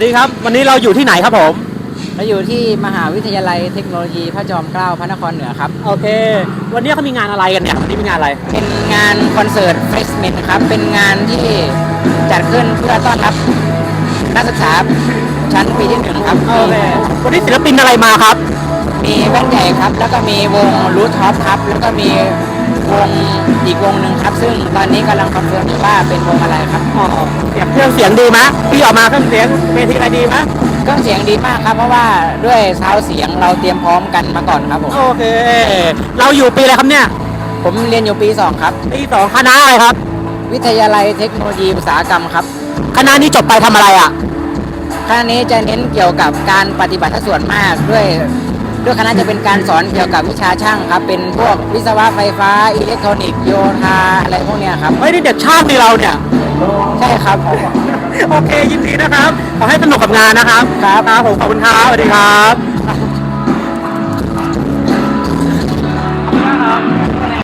สวัสดีครับ วันนี้เราอยู่ที่ไหนครับผม เราอยู่ที่มหาวิทยาลัยเทคโนโลยีพระจอมเกล้าพระนครเหนือครับ โอเค วันนี้เขามีงานอะไรกันเนี่ยวันนี้มีงานอะไร เป็นงานคอนเสิร์ตเฟสเมนครับ เป็นงานที่จัดขึ้นเพื่อต้อนรับนักศึกษาชั้นปีที่หนึ่งครับโอเควันนี้ศิลปินอะไรมาครับ มีแว่นใหญ่ครับ แล้วก็มีวงรูทท็อปครับ แล้วก็มี วงอีกวงหนึ่งครับ ซึ่งตอนนี้กำลังคอนเฟิร์มอยู่ว่าเป็นวงอะไรครับอ๋อเสียงเครื่องเสียงดีไหมพี่ออกมาเครื่องเสียงเวทีอะไรดีไหมเครื่องเสียงดีมากครับ เพราะว่าด้วยซาวด์เสียงเราเตรียมพร้อมกันมาก่อนครับผม โอเค เราอยู่ปีอะไรครับเนี่ยผมเรียนอยู่ปี 2 ครับ ปีสองคณะอะไรครับ วิทยาลัยเทคโนโลยีอุตสาหกรรมครับคณะนี้จบไปทำอะไรอะ คณะนี้จะเน้นเกี่ยวกับการปฏิบัติส่วนมากด้วย ด้วยคณะจะเป็นการสอนเกี่ยวกับวิชาช่างครับ เป็นพวกวิศวะไฟฟ้า อิเล็กทรอนิกส์โยธาอะไรพวกเนี้ยครับ เฮ้ยนี่เด็กช่างนี่เราเนี่ย ใช่ครับ โอเคยินดีนะครับ ขอให้สนุกกับงานนะครับ ครับ ครับผมขอบคุณครับสวัสดีครับ